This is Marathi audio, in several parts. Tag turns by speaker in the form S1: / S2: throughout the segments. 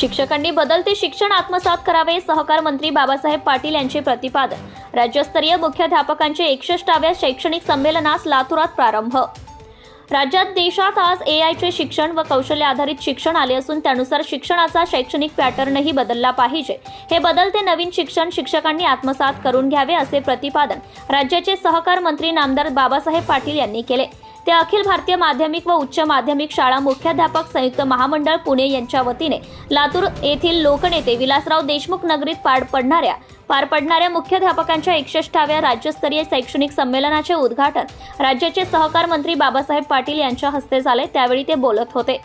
S1: शिक्षकांनी बदलते शिक्षण आत्मसात करावे सहकार मंत्री बाबासाहेब पाटील यांचे प्रतिपादन. राज्यस्तरीय मुख्याध्यापकांचे एकसष्टाव्या शैक्षणिक संमेलनास लातूरात प्रारंभ. राज्यात देशात आज ए आयचे शिक्षण व कौशल्य आधारित शिक्षण आले असून त्यानुसार शिक्षणाचा शैक्षणिक पॅटर्नही बदलला पाहिजे. हे बदलते नवीन शिक्षण शिक्षकांनी आत्मसात करून घ्यावे असे प्रतिपादन राज्याचे सहकार मंत्री नामदार बाबासाहेब पाटील यांनी केले. ते अखिल भारतीय माध्यमिक व उच्च माध्यमिक शाळा मुख्याध्यापक संयुक्त महामंडळ पुणे यांच्या वतीने लातूर येथील लोकनेते विलासराव देशमुख नगरीत पार पडणाऱ्या पार पडणाऱ्या मुख्याध्यापकांच्या एकसष्टाव्या राज्यस्तरीय शैक्षणिक संमेलनाचे उद्घाटन राज्याचे सहकार मंत्री बाबासाहेब पाटील यांच्या हस्ते झाले. त्यावेळी ते बोलत होते.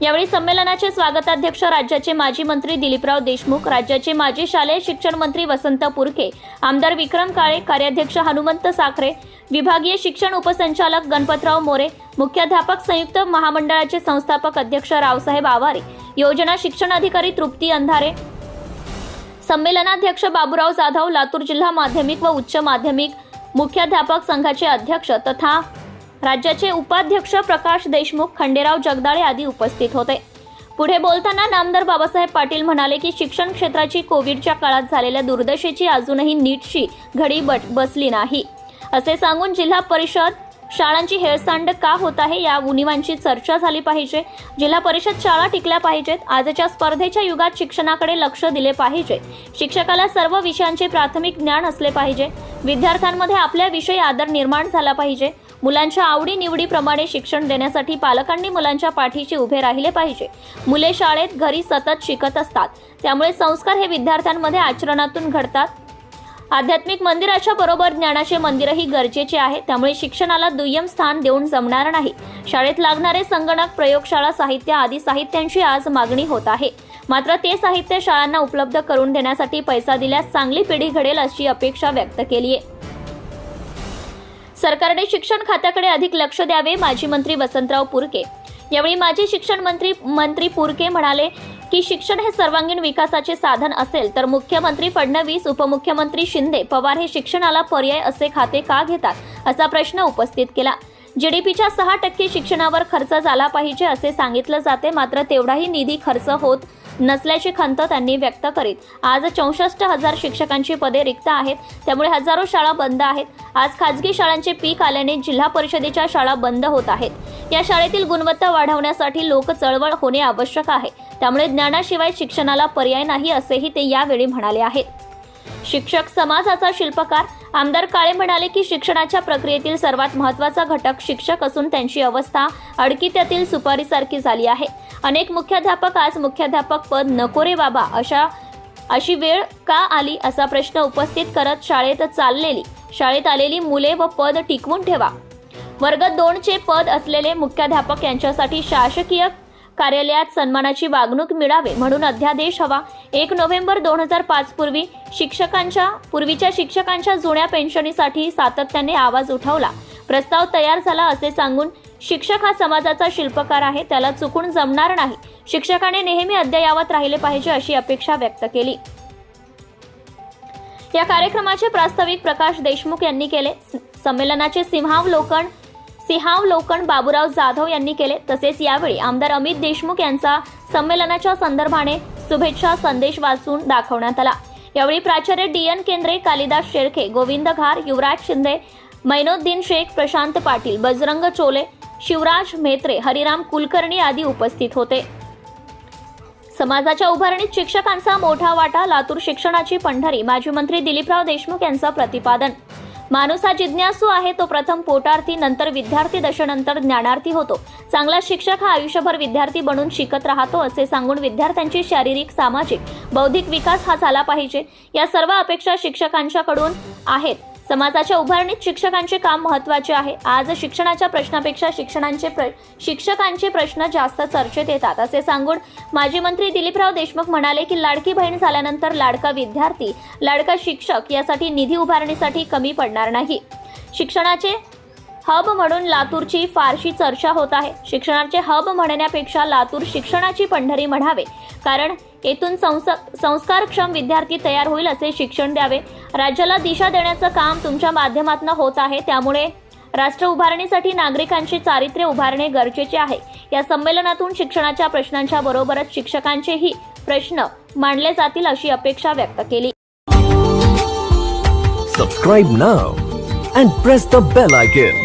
S1: यावेळी संमेलनाचे स्वागताध्यक्ष राज्याचे माजी मंत्री दिलीपराव देशमुख राज्याचे माजी शालेय शिक्षण मंत्री वसंत पुरके आमदार विक्रम काळे कार्याध्यक्ष हनुमंत साखरे विभागीय शिक्षण उपसंचालक गणपतराव मोरे मुख्याध्यापक संयुक्त महामंडळाचे संस्थापक अध्यक्ष रावसाहेब आवारे योजना शिक्षण अधिकारी तृप्ती अंधारे संमेलनाध्यक्ष बाबूराव जाधव लातूर जिल्हा माध्यमिक व उच्च माध्यमिक मुख्याध्यापक संघाचे अध्यक्ष तथा राज्याचे उपाध्यक्ष प्रकाश देशमुख खंडेराव जगदाळे आदी उपस्थित होते. पुढे बोलताना नामदार बाबासाहेब पाटील म्हणाले की शिक्षण क्षेत्राची कोविडच्या काळात झालेल्या दुर्दशेची अजूनही नीटशी घडी बट बसली नाही. असे सांगून जिल्हा परिषद शाळांची हेळसांड का होत आहे या उनिवांची चर्चा झाली पाहिजे. जिल्हा परिषद शाळा टिकल्या पाहिजेत. आजच्या स्पर्धेच्या युगात शिक्षणाकडे लक्ष दिले पाहिजे. शिक्षकाला सर्व विषयांचे प्राथमिक ज्ञान असले पाहिजे. विद्यार्थ्यांमध्ये आपल्याविषयी आदर निर्माण झाला पाहिजे. मुलांच्या आवडी निवडीप्रमाणे शिक्षण देण्यासाठी पालकांनी मुलांच्या पाठीशी उभे राहिले पाहिजे. मुले शाळेत घरी सतत शिकत असतात. त्यामुळे संस्कार हे विद्यार्थ्यांमध्ये आचरणातून घडतात. आध्यात्मिक मंदिराच्या बरोबर ज्ञानाचे मंदिरही गरजेचे आहे त्यामुळे शिक्षणाला दुय्यम स्थान देऊन जमणार नाही. शाळेत लागणारे संगणक प्रयोगशाळा साहित्य आदी साहित्यांची आज मागणी होत आहे. मात्र ते साहित्य शाळांना उपलब्ध करून देण्यासाठी पैसा दिल्यास चांगली पिढी घडेल अशी अपेक्षा व्यक्त केली आहे. सरकारने शिक्षण खात्याकडे अधिक लक्ष द्यावे माजी मंत्री वसंतराव पुरके यावेळी माजी शिक्षण मंत्री मंत्री पुरके म्हणाले की शिक्षण हे सर्वांगीण विकासाचे साधन असेल तर मुख्यमंत्री फडणवीस उपमुख्यमंत्री शिंदे पवार हे शिक्षणाला पर्याय असे खाते का घेतात असा प्रश्न उपस्थित केला. जीडीपीच्या सहा टक्के शिक्षणावर खर्च झाला पाहिजे असे सांगितलं जाते मात्र तेवढाही निधी खर्च होत नसल्याची खंत त्यांनी व्यक्त करीत. आज चौसष्ट हजार शिक्षकांची पदे रिक्त आहेत. त्यामुळे हजारो शाळा बंद आहेत. आज खाजगी शाळांचे पीक आल्याने जिल्हा परिषदेच्या शाळा बंद होत आहेत. या शाळेतील गुणवत्ता वाढवण्यासाठी लोक चळवळ होणे आवश्यक आहे. त्यामुळे ज्ञानाशिवाय शिक्षणाला पर्याय नाही असेही ते यावेळी म्हणाले आहेत. शिक्षक समाजाचा शिल्पकार आमदार काळे म्हणाले की शिक्षणाच्या प्रक्रियेतील सर्वात महत्त्वाचा घटक शिक्षक असून त्यांची अवस्था अडकित्यातील सुपारीसारखी झाली आहे. अनेक मुख्याध्यापक आज मुख्याध्यापक पद नको रे बाबा अशा अशी वेळ का आली असा प्रश्न उपस्थित करत शाळेत चाललेली शाळेत आलेली मुले व पद टिकवून ठेवा. वर्ग दोनचे पद असलेले मुख्याध्यापक यांच्यासाठी शासकीय कार्यालयात सन्मानाची वागणूक मिळावे म्हणून अध्यादेश हवा. एक नोव्हेंबर दोन हजार पाच पूर्वी शिक्षकांच्या पूर्वीच्या शिक्षकांच्या जुन्या पेन्शनीसाठी सातत्याने आवाज उठवला. प्रस्ताव तयार झाला असे सांगून शिक्षक हा समाजाचा शिल्पकार आहे त्याला चुकून जमणार नाही. शिक्षकाने नेहमी अद्ययावत राहिले पाहिजे अशी अपेक्षा व्यक्त केली. या कार्यक्रमाचे प्रास्ताविक प्रकाश देशमुख यांनी केले. संमेलनाचे सिंहावलोकन सिंहावलोकन बाबूराव जाधव यांनी केले. तसेच यावेळी आमदार अमित देशमुख यांचा संमेलनाच्या संदर्भाने शुभेच्छा संदेश वाचून दाखवण्यात आला. यावेळी प्राचार्य डी एन केंद्रे कालिदास शेळके गोविंद घार युवराज शिंदे मैनोद्दीन शेख प्रशांत पाटील बजरंग चोले शिवराज म्हेत्रे हरिराम कुलकर्णी आदी उपस्थित होते. समाजाच्या उभारणीत शिक्षकांचा मोठा वाटा लातूर शिक्षणाची पंढरी माजी मंत्री दिलीपराव देशमुख यांचं प्रतिपादन माणूस हा जिज्ञासू आहे तो प्रथम पोटार्थी नंतर विद्यार्थी दशेनंतर ज्ञानार्थी होतो. चांगला शिक्षक हा आयुष्यभर विद्यार्थी बनून शिकत राहतो असे सांगून विद्यार्थ्यांची शारीरिक सामाजिक बौद्धिक विकास हा झाला पाहिजे. या सर्व अपेक्षा शिक्षकांच्याकडून आहेत. समाजाच्या उभारणीत शिक्षकांचे काम महत्त्वाचे आहे. आज शिक्षणाच्या प्रश्नापेक्षा शिक्षणांचे प्र शिक्षकांचे प्रश्न जास्त चर्चेत येतात असे सांगून माजी मंत्री दिलीपराव देशमुख म्हणाले की लाडकी बहीण झाल्यानंतर लाडका विद्यार्थी लाडका शिक्षक यासाठी निधी उभारणीसाठी कमी पडणार नाही. शिक्षणाचे हब म्हणून लातूरची फारशी चर्चा होत आहे. शिक्षणाचे हब म्हणण्यापेक्षा लातूर शिक्षणाची पंढरी म्हणावे. कारण येथून संस संस्कारक्षम विद्यार्थी तयार होईल असे शिक्षण द्यावे. राज्याला दिशा देण्याचं काम तुमच्या माध्यमातून होत आहे. त्यामुळे राष्ट्र उभारणीसाठी नागरिकांचे चारित्र्य उभारणे गरजेचे आहे. या संमेलनातून शिक्षणाच्या प्रश्नांच्या बरोबरच शिक्षकांचेही प्रश्न मांडले जातील अशी अपेक्षा व्यक्त केली.
S2: Subscribe now and press the bell icon